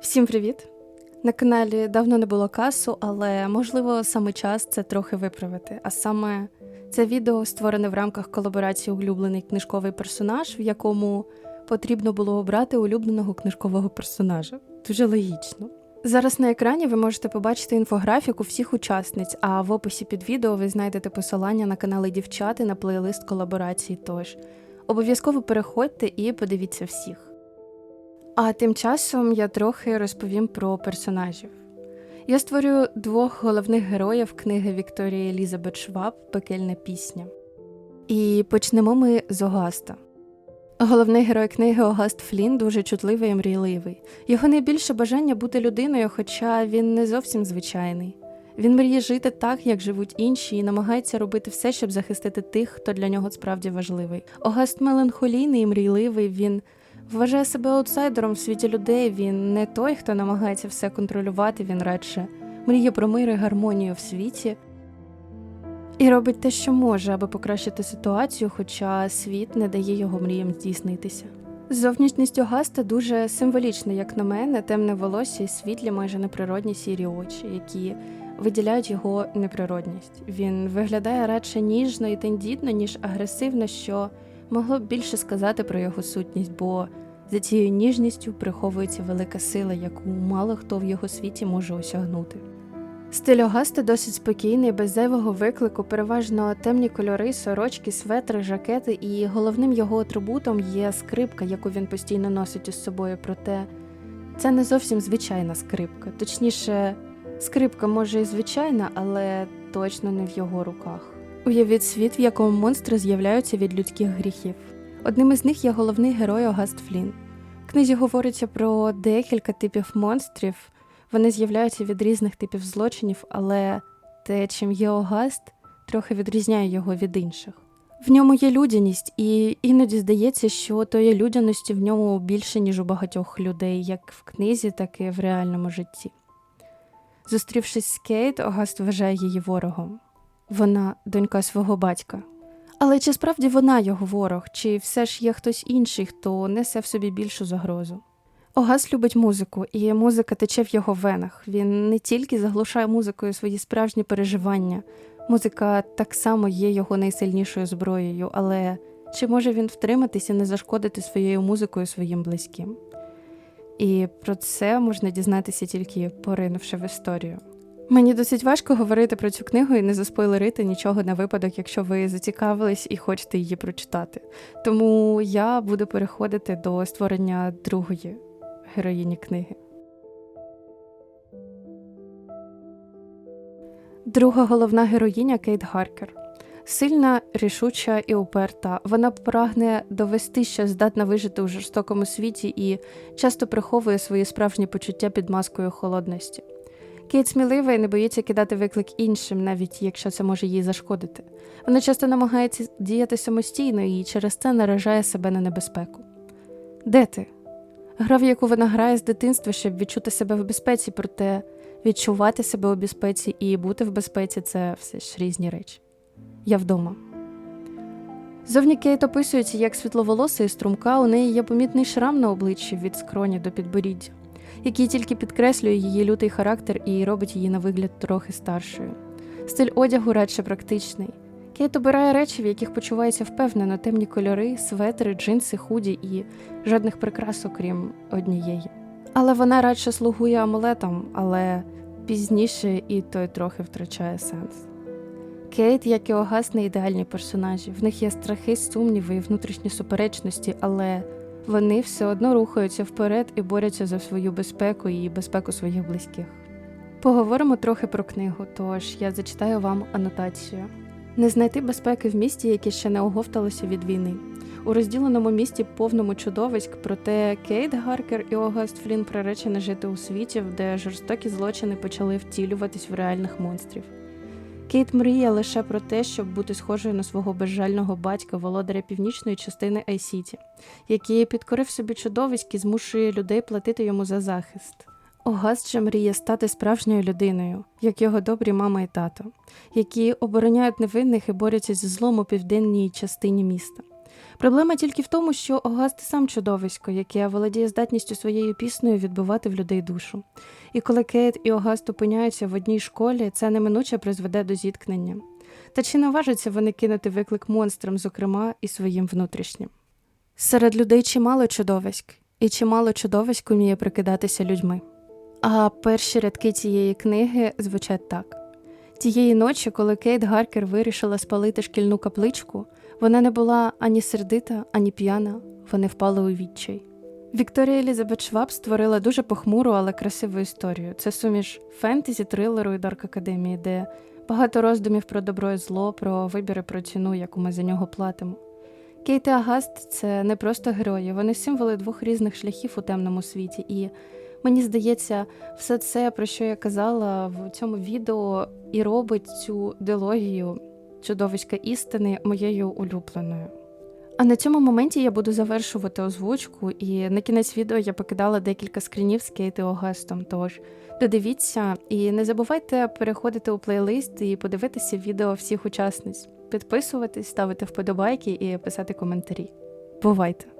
Всім привіт! На каналі давно не було касу, але можливо саме час це трохи виправити. А саме це відео створене в рамках колаборації улюблений книжковий персонаж, в якому потрібно було обрати улюбленого книжкового персонажа. Дуже логічно. Зараз на екрані ви можете побачити інфографіку всіх учасниць, а в описі під відео ви знайдете посилання на канали дівчат і на плейлист колаборації. Тож обов'язково переходьте і подивіться всіх. А тим часом я трохи розповім про персонажів. Я створюю двох головних героїв книги Вікторії Елізабет Шваб Пекельна пісня. І почнемо ми з Огаста. Головний герой книги Огаст Флін дуже чутливий і мрійливий. Його найбільше бажання бути людиною, хоча він не зовсім звичайний. Він мріє жити так, як живуть інші, і намагається робити все, щоб захистити тих, хто для нього справді важливий. Огаст меланхолійний і мрійливий. Він вважає себе аутсайдером в світі людей. Він не той, хто намагається все контролювати, він радше мріє про мир і гармонію в світі. І робить те, що може, аби покращити ситуацію, хоча світ не дає його мріям здійснитися. Зовнішність Огаста дуже символічна, як на мене, темне волосся і світлі, майже неприродні сірі очі, які виділяють його неприродність. Він виглядає радше ніжно і тендітно, ніж агресивно, що могло б більше сказати про його сутність, бо за цією ніжністю приховується велика сила, яку мало хто в його світі може осягнути. Стиль Огаста досить спокійний, без зайвого виклику, переважно темні кольори, сорочки, светри, жакети, і головним його атрибутом є скрипка, яку він постійно носить із собою. Проте це не зовсім звичайна скрипка. Точніше, скрипка може і звичайна, але точно не в його руках. Уявіть світ, в якому монстри з'являються від людських гріхів. Одним із них є головний герой Огаст Флін. В книзі говориться про декілька типів монстрів. Вони з'являються від різних типів злочинів, але те, чим є Огаст, трохи відрізняє його від інших. В ньому є людяність, і іноді здається, що тої людяності в ньому більше, ніж у багатьох людей, як в книзі, так і в реальному житті. Зустрівшись з Кейт, Огаст вважає її ворогом. Вона донька свого батька. Але чи справді вона його ворог, чи все ж є хтось інший, хто несе в собі більшу загрозу? Огас любить музику, і музика тече в його венах. Він не тільки заглушає музикою свої справжні переживання. Музика так само є його найсильнішою зброєю, але чи може він втриматися не зашкодити своєю музикою своїм близьким? І про це можна дізнатися тільки поринувши в історію. Мені досить важко говорити про цю книгу і не заспойлерити нічого на випадок, якщо ви зацікавились і хочете її прочитати. Тому я буду переходити до створення другої героїні книги. Друга головна героїня Кейт Гаркер. Сильна, рішуча і уперта. Вона прагне довести, що здатна вижити у жорстокому світі і часто приховує свої справжні почуття під маскою холодності. Кейт смілива і не боїться кидати виклик іншим, навіть якщо це може їй зашкодити. Вона часто намагається діяти самостійно і через це наражає себе на небезпеку. Де ти? Гра, в яку вона грає з дитинства, щоб відчути себе в безпеці, проте відчувати себе у безпеці і бути в безпеці це все ж різні речі. Я вдома. Зовні Кейт описується як світловолоса і струмка, у неї є помітний шрам на обличчі від скроні до підборіддя, який тільки підкреслює її лютий характер і робить її на вигляд трохи старшою. Стиль одягу радше практичний. Кейт обирає речі, в яких почувається впевнено, темні кольори, светри, джинси, худі і жодних прикрас, окрім однієї. Але вона радше слугує амулетом, але пізніше і той трохи втрачає сенс. Кейт, як і Огас, не ідеальні персонажі. В них є страхи, сумніви і внутрішні суперечності, але вони все одно рухаються вперед і борються за свою безпеку і безпеку своїх близьких. Поговоримо трохи про книгу, тож я зачитаю вам анотацію. Не знайти безпеки в місті, яке ще не оговталося від війни. У розділеному місті повному чудовиськ, проте Кейт Гаркер і Огаст Флін приречені жити у світі, де жорстокі злочини почали втілюватись в реальних монстрів. Кейт мріє лише про те, щоб бути схожою на свого безжального батька, володаря північної частини Айсіті, який підкорив собі чудовиськ і змушує людей платити йому за захист. Огаз же мріє стати справжньою людиною, як його добрі мама і тато, які обороняють невинних і борються зі злом у південній частині міста. Проблема тільки в тому, що Огаст сам чудовисько, яке володіє здатністю своєю піснею відбивати в людей душу. І коли Кейт і Огаст опиняються в одній школі, це неминуче призведе до зіткнення. Та чи наважаться вони кинути виклик монстрам, зокрема, і своїм внутрішнім? Серед людей чимало чудовиськ, і чимало чудовиськ уміє прикидатися людьми. А перші рядки цієї книги звучать так: тієї ночі, коли Кейт Гаркер вирішила спалити шкільну капличку, вона не була ані сердита, ані п'яна, вони впали у відчай. Вікторія Елізабет Шваб створила дуже похмуру, але красиву історію. Це суміш фентезі, трилеру і дарк академії, де багато роздумів про добро і зло, про вибіри про ціну, яку ми за нього платимо. Кейт і Агаст це не просто герої, вони символи двох різних шляхів у темному світі. І мені здається, все це, про що я казала в цьому відео, і робить цю дилогію чудовиська істини моєю улюбленою. А на цьому моменті я буду завершувати озвучку, і на кінець відео я покидала декілька скрінів з Кейт і Тож додивіться і не забувайте переходити у плейлист і подивитися відео всіх учасниць, підписуватись, ставити вподобайки і писати коментарі. Бувайте!